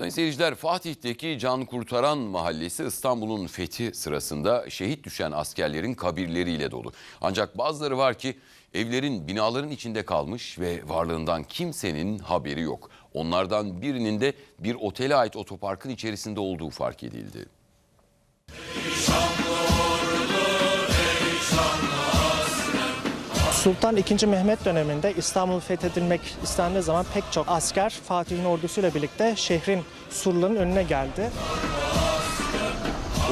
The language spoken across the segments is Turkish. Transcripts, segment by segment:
Sayın seyirciler Fatih'teki Can Kurtaran Mahallesi İstanbul'un fethi sırasında şehit düşen askerlerin kabirleriyle dolu. Ancak bazıları var ki evlerin binaların içinde kalmış ve varlığından kimsenin haberi yok. Onlardan birinin de bir otele ait otoparkın içerisinde olduğu fark edildi. Sultan II. Mehmet döneminde İstanbul fethedilmek istendiği zaman pek çok asker Fatih'in ordusuyla birlikte şehrin surlarının önüne geldi.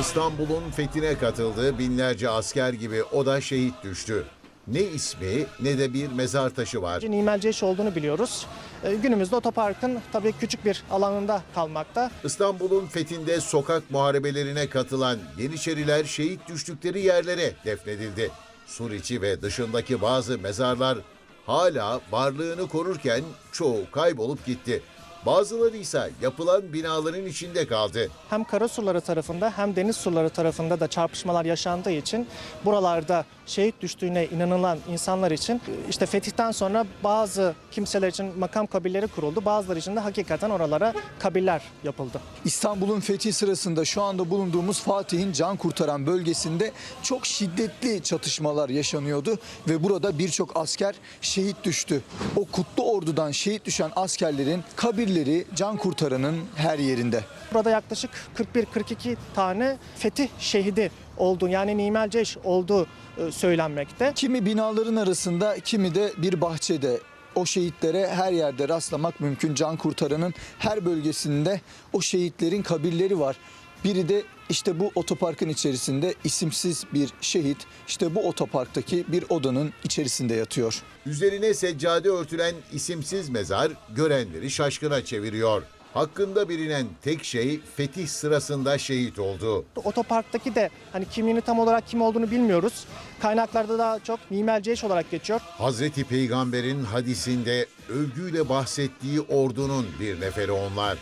İstanbul'un fethine katıldığı binlerce asker gibi o da şehit düştü. Ne ismi ne de bir mezar taşı var. Nimel Ceş olduğunu biliyoruz. Ee, Günümüzde otoparkın tabii küçük bir alanında kalmakta. İstanbul'un fethinde sokak muharebelerine katılan Yeniçeriler şehit düştükleri yerlere defnedildi. Sur içi ve dışındaki bazı mezarlar hala varlığını korurken çoğu kaybolup gitti. Bazıları ise yapılan binaların içinde kaldı. Hem kara surları tarafında hem deniz surları tarafında da çarpışmalar yaşandığı için buralarda şehit düştüğüne inanılan insanlar için işte fetihten sonra bazı kimseler için makam kabirleri kuruldu. Bazıları için de hakikaten oralara kabirler yapıldı. İstanbul'un fethi sırasında şu anda bulunduğumuz Fatih'in can kurtaran bölgesinde çok şiddetli çatışmalar yaşanıyordu ve burada birçok asker şehit düştü. O kutlu ordudan şehit düşen askerlerin kabirleri can kurtaranın her yerinde. Burada yaklaşık 41-42 tane fetih şehidi olduğu yani Nimel Ceş olduğu söylenmekte. Kimi binaların arasında kimi de bir bahçede o şehitlere her yerde rastlamak mümkün. Can kurtaranın her bölgesinde o şehitlerin kabirleri var. Biri de işte bu otoparkın içerisinde isimsiz bir şehit işte bu otoparktaki bir odanın içerisinde yatıyor. Üzerine seccade örtülen isimsiz mezar görenleri şaşkına çeviriyor. Hakkında bilinen tek şey fetih sırasında şehit oldu. Otoparktaki de hani kimliğini tam olarak kim olduğunu bilmiyoruz. Kaynaklarda daha çok Nimel Ceş olarak geçiyor. Hazreti Peygamber'in hadisinde övgüyle bahsettiği ordunun bir neferi onlar.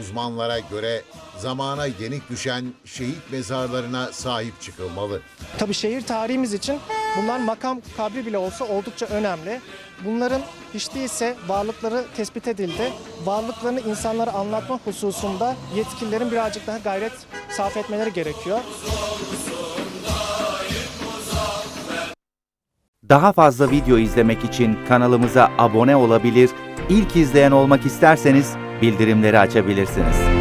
Uzmanlara göre zamana yenik düşen şehit mezarlarına sahip çıkılmalı. Tabii şehir tarihimiz için bunlar makam kabri bile olsa oldukça önemli. Bunların hiç değilse varlıkları tespit edildi. Varlıklarını insanlara anlatma hususunda yetkililerin birazcık daha gayret sarf etmeleri gerekiyor. Daha fazla video izlemek için kanalımıza abone olabilir, ilk izleyen olmak isterseniz bildirimleri açabilirsiniz.